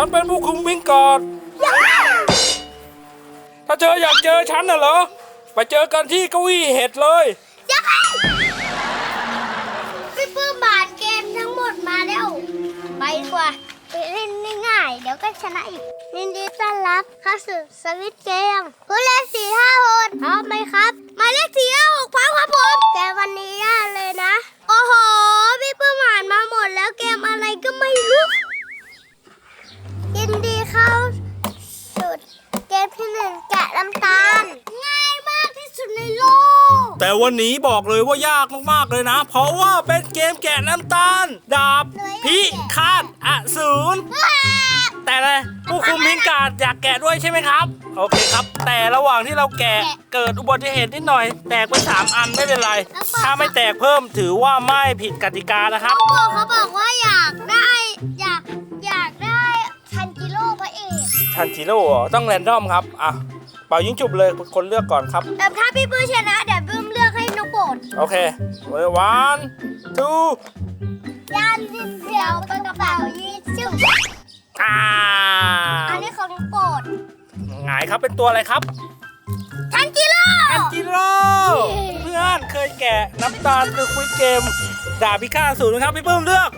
ฉันเป็นผู้คุมวิ่งก่อนอย่าถ้าเจออยากเจอฉันน่ะเหรอ ไปเจอกันที่เก้าอี้เห็ดเลยอย่าพี่ปื้มบาดเกมทั้งหมดมาแล้ว ไปดีกว่าไปเล่นง่ายๆเดี๋ยวก็ชนะอีกยินดีต้อนรับเข้าสู่สวิตเกมผู้เล่นสี่ห้าหกพร้อมไหมครับหมายเลขสี่ห้าหกพร้อมครับผมแต่วันนี้ยากเลยนะ โอ้โหพี่ปื้มอ่านมาหมดแล้วเกมอะไรก็ไม่รู้ ที่หนึ่งแกะน้ำตาล ง่ายมากที่สุดในโลก แต่วันนี้บอกเลยว่ายากมากๆเลยนะ เพราะว่าเป็นเกมแกะน้ำตาล ดาบพิฆาตอสูรแต่เลยผู้คุมพิงการดอยากแกะด้วยใช่ไหมครับ โอเคครับ แต่ระหว่างที่เราแกะเกิดอุบัติเหตุนิดหน่อย แตกไปสามอันไม่เป็นไร ถ้าไม่แตกเพิ่มถือว่าไม่ผิดกติกานะครับ เขาบอกเขาบอกว่าอยากได้ ทันจิโร่เหรอต้องแรนดอมครับ อะ เป่ายิงจุบเลยคนเลือกก่อนครับ แต่ถ้าพี่ปื้มชนะเดี๋ยวปื้มเลือกให้น้องโปรดโอเควันทูยานดินเดียวเป็นกระเป๋ายีชิวอ่าอันนี้ของน้องโปรดหงายครับเป็นตัวอะไรครับ ทันจิโร่ทันจิโร่เพื่อนเคยแกะน้ำตาลคือควิดเกมดาบพิฆาตอสูรนะครับพี่เพิ่มเลือก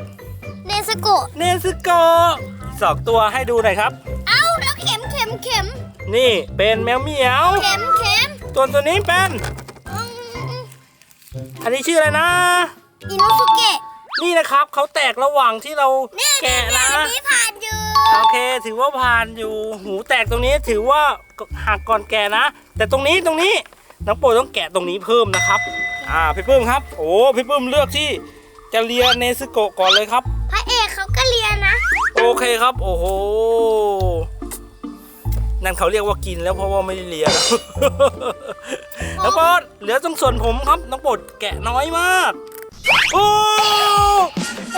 เนสโกะเนซึโกะสองตัวให้ดูหน่อยครับเอ้าแล้วเข็ มเข็มเข็มนี่เป็นแมวเหมียว เข็มเข็มตัวตัวนี้เป็น อืมอันนี้ชื่ออะไรนะ อินุสุเกะนี่นะครับเขาแตกระหว่างที่เราเนี่ยแกะนะ อันนี้ผ่านอยู่โอเค ถือว่าผ่านอยู่หูแตกตรงนี้ถือว่าหักก่อนแกะนะ แต่ตรงนี้ตรงนี้น้องโปรดต้องแกะตรงนี้เพิ่มนะครับ อ่าพี่ปื้มครับ โอ้พี่ปื้มเลือกที่จะเรียนเนซึโกะก่อนเลยครับ พระเอกเขาก็เรียนนะ โอเคครับ โอ้โห นั่นเขาเรียกว่ากินแล้วเพราะว่าไม่ได้เลียแล้วน้องโปรดเหลือตรงส่วนผมครับน้องโปรดแกะน้อยมากโอ้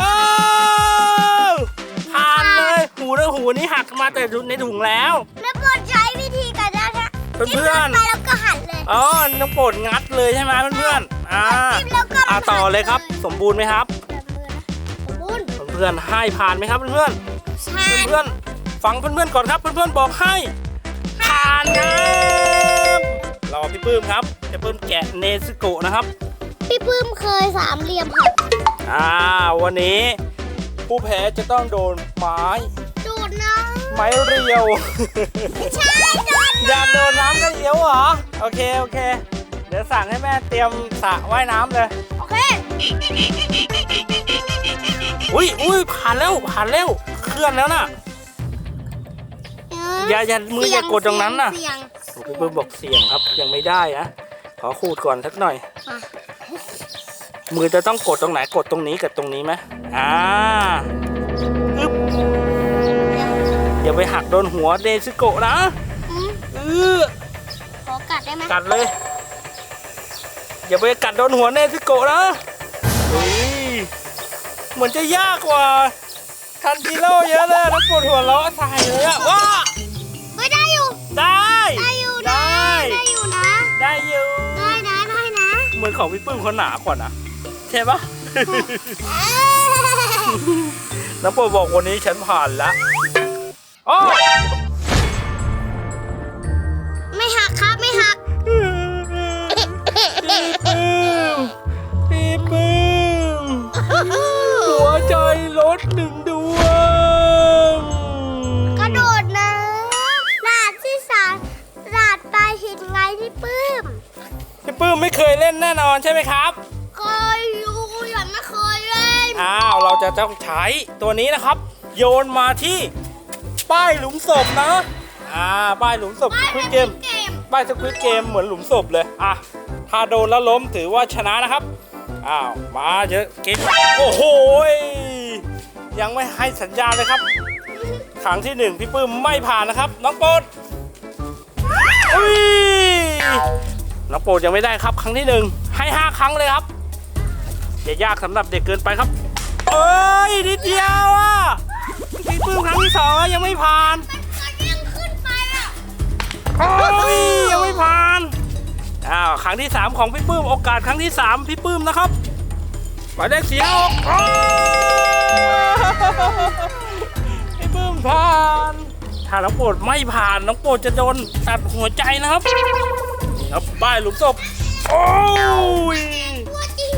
อ้าวผ่านเลยหูแล้วหูนี่หักมาแต่ในถุงแล้ว แล้วโปรดใช้วิธีการนะเพื่อนๆ จิ้มลงไปแล้วก็หันเลยอ๋อน้องโปรดงัดเลยใช่ไหมเพื่อนๆอ่าจิ้มแล้วก็อ่าต่อเลยครับ สมบูรณ์ไหมครับ บุญเพื่อนๆให้ผ่านไหมครับเพื่อนๆ ชาญเพื่อนๆ ฟังเพื่อนๆ ก่อนครับ เพื่อนๆ บอกให้ ปื้มครับจะปื้มแกะเนซึโกะนะครับ พี่ปื้มเคยสามเหลี่ยมหักอ่าวันนี้ ผู้แพ้จะต้องโดนไม้ดูดน้องไม้เรียวใช่โดนอยากโดนน้ำก็เลี้ยวเหรอ โอเค โอเค เดี๋ยวสั่งให้แม่เตรียมสระว่ายน้ำเลย โอเคอุ้ยอุ้ยผ่านแล้วผ่านแล้วเคลื่อนแล้วน่ะ อย่าอย่ามืออย่ากดตรงนั้นน่ะ เสียง พี่ปื้มบอกเสียงครับยังไม่ได้นะขอขูดก่อนสักหน่อยอะมือจะต้องกดตรงไหนกดตรงนี้กับตรงนี้ไหมอ่าอึ๊บอย่าไปหักโดนหัวเดซึโกะนะอืมเออขอกัดได้ไหมกัดเลย อย่าไปกัดโดนหัวเนซึโกะนะเฮ้ยเหมือนจะยากกว่าทันจิโร่เยอะเลยแล้วปวดหัวเราะใส่เลยอะว้า เหมือนของพี่ปื้มเขาหนากว่านะใช่ปะ น้ำโปรดบอกวันนี้ฉันผ่านแล้วโอ้ไม่หักครับไม่หัก พี่ปื้มหัวใจลดหนึ่งดวง ปื้มไม่เคยเล่นแน่นอนใช่ไหมครับ เคยอยู่ยังไม่เคยเล่นอ้าวเราจะต้องใช้ตัวนี้นะครับ โยนมาที่ป้ายหลุมศพนะอ่าป้ายหลุมศพสควิดเกมเกมป้ายสควิดเกมเหมือนหลุมศพเลยอะถ้าโดนแล้วล้มถือว่าชนะนะครับอ้าวมาเยอะเกมโอ้โหยยังไม่ให้สัญญาณเลยครับครั้งที่หนึ่งพี่ปื้มไม่ผ่านนะครับ น้องโปรดอุ้ย น้องโปรดยังไม่ได้ครับ ครั้งที่หนึ่งให้ห้าครั้งเลยครับอย่ายากสำหรับเด็กเกินไปครับเอ้ยนิดเดียวอะพี่ปื้มครั้งที่สองแล้วยังไม่ผ่านมันยังขึ้นไปอะโอ้ยยังไม่ผ่านอ้าวครั้งที่สามของพี่ปื้มโอกาสครั้งที่สามพี่ปื้มนะครับหมายเลขสี่ห้าหกโอ้ถ้าน้องโปรดไม่ผ่านน้องโปรดจะโดนตัดหัวใจนะครับนี่ ครับป้ายหลุมศพโอ้ยตัวจริง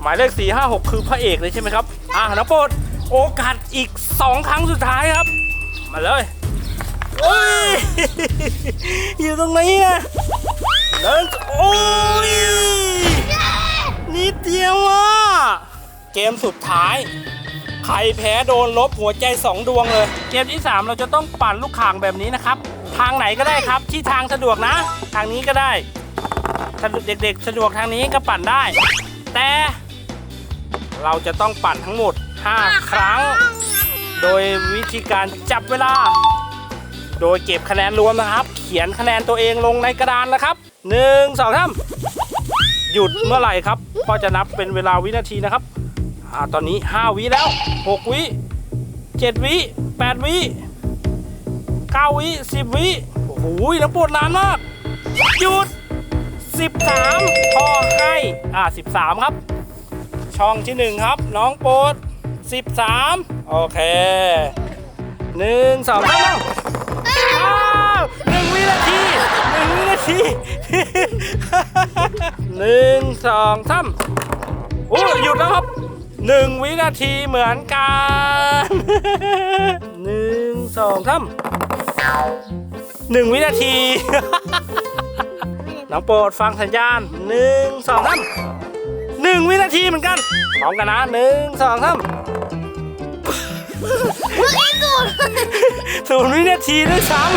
หมายเลข4 5 6 คือพระเอกเลยใช่ไหมครับ อะน้องโปรดโอกาสอีก 2 ครั้งสุดท้ายครับ มาเลยโอ้ยอยู่ตรงนี้อะเดินโอ้ยนิดเดียวอะเกมสุดท้ายใครแพ้โดนลบหัวใจ 2 ดวงเลย เกมที่ 3 เราจะต้องปั่นลูกข่างแบบนี้นะครับ ทางไหนก็ได้ครับ ที่ทางสะดวกนะ ทางนี้ก็ได้สะดวกเด็กๆ สะดวกทางนี้ก็ปั่นได้ แต่เราจะต้องปั่นทั้งหมด 5 ครั้ง โดยวิธีการจับเวลา โดยเก็บคะแนนรวมนะครับ เขียนคะแนนตัวเองลงในกระดานนะครับ 1 2 3 หยุดเมื่อไหร่ครับก็จะนับเป็นเวลาวินาทีนะครับอตอนนี้ 5 วิแล้ว 6 วิ 7 วิ 8 วิ 9 วิ10 วิ โอ้โหน้ำปวดนานมาก หยุด 13 พอให้ อ่า 13 ครับ ช่องที่ 1 ครับ น้องโปรด13 โอเคหนึ่งสองสามอ้าวหนึ่งวินาทีหนึ่งวินาทีหนึ่งสองสามโอ้หยุดแล้วครับหนึ่งวินาทีเหมือนกัน สองสามหนึ่งวินาที น้องโปรดฟังสัญญาณหนึ่งสองสามหนึ่งวินาทีเหมือนกันพร้อมกันนะหนึ่งสองสามมึงไอ้กูศูนย์วินาทีด้วยซ้ำ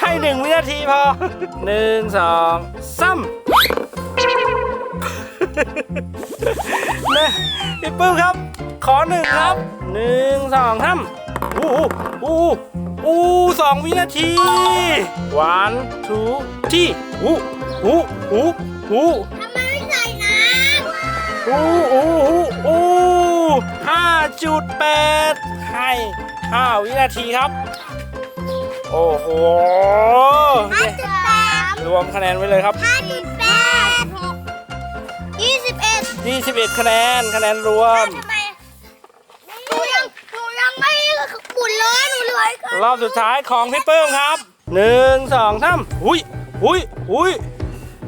ให้หนึ่งวินาทีพอหนึ่งสองสามนะพี่ปื้มครับ ขอหนึ่งครับ หนึ่งสองสามอู้อู้อู้สองวินาที one two ที่อู้อู้อู้อู้ทำไมไม่ใส่น้ำอู้อู้อู้อู้ห้าจุดแปดให้ห้าวินาทีครับ โอ้โหห้าจุดสามรวมคะแนนไว้เลยครับห้าจุดแปดยี่สิบเอ็ด21คะแนนคะแนนรวม เลยหนูเหลืออีกอันรอบสุดท้ายของพี่เปิ้มครับหนึ่งสองสามอุ้ยอุ้ยอุ้ย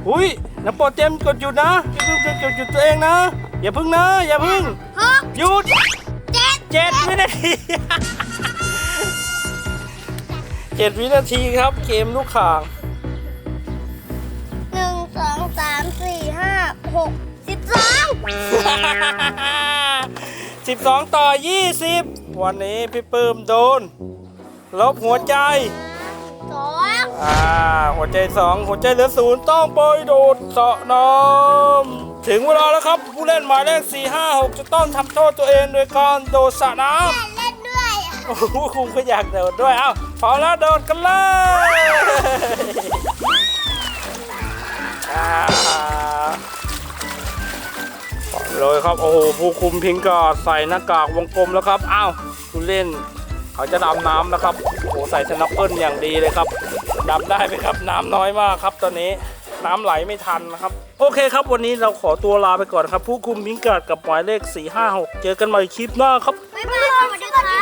อุ้ยน้ำโปรดเต็มกดหยุดนะพี่เปิ้มกดหยุดตัวเองนะ อย่าพึ่งนะ อย่าพึ่งหกหยุดเจ็ดเจ็ดวินาทีเจ็ดวินาทีครับเกมลูกข่างหนึ่งสองสามสี่ห้าหกสิบสอง12ต่อ20วันนี้พี่ปื้มโดน ลบหัวใจ สองอ่า หัวใจ2หัวใจเหลือศูนย์ต้องไปโดดเสาะน้ำถึงเวลาแล้วครับ ผู้เล่นหมายเลข4 5 6 จะต้องทำโทษตัวเองโดยการโดดสระน้ำ เล่นด้วยอะโอ้โหคุณก็อยากโดดด้วย เอ้าพร้อมแล้วโดดกันเลยอ่าไปเลยครับ โอ้โห ผู้คุมพิงกอดใส่หน้ากากวงกลมแล้วครับ อ้าวคุณเล่น เขาจะดำน้ำนะครับโอ้ใส่สนับเปิลอย่างดีเลยครับดำได้ไหมครับน้ำน้อยมากครับ ตอนนี้น้ำไหลไม่ทันนะครับ โอเคครับวันนี้เราขอตัวลาไปก่อนครับ ผู้คุมพิงกัดกับหมายเลข 456 เจอกันใหม่คลิปหน้าครับ บ๊ายบายสวัสดี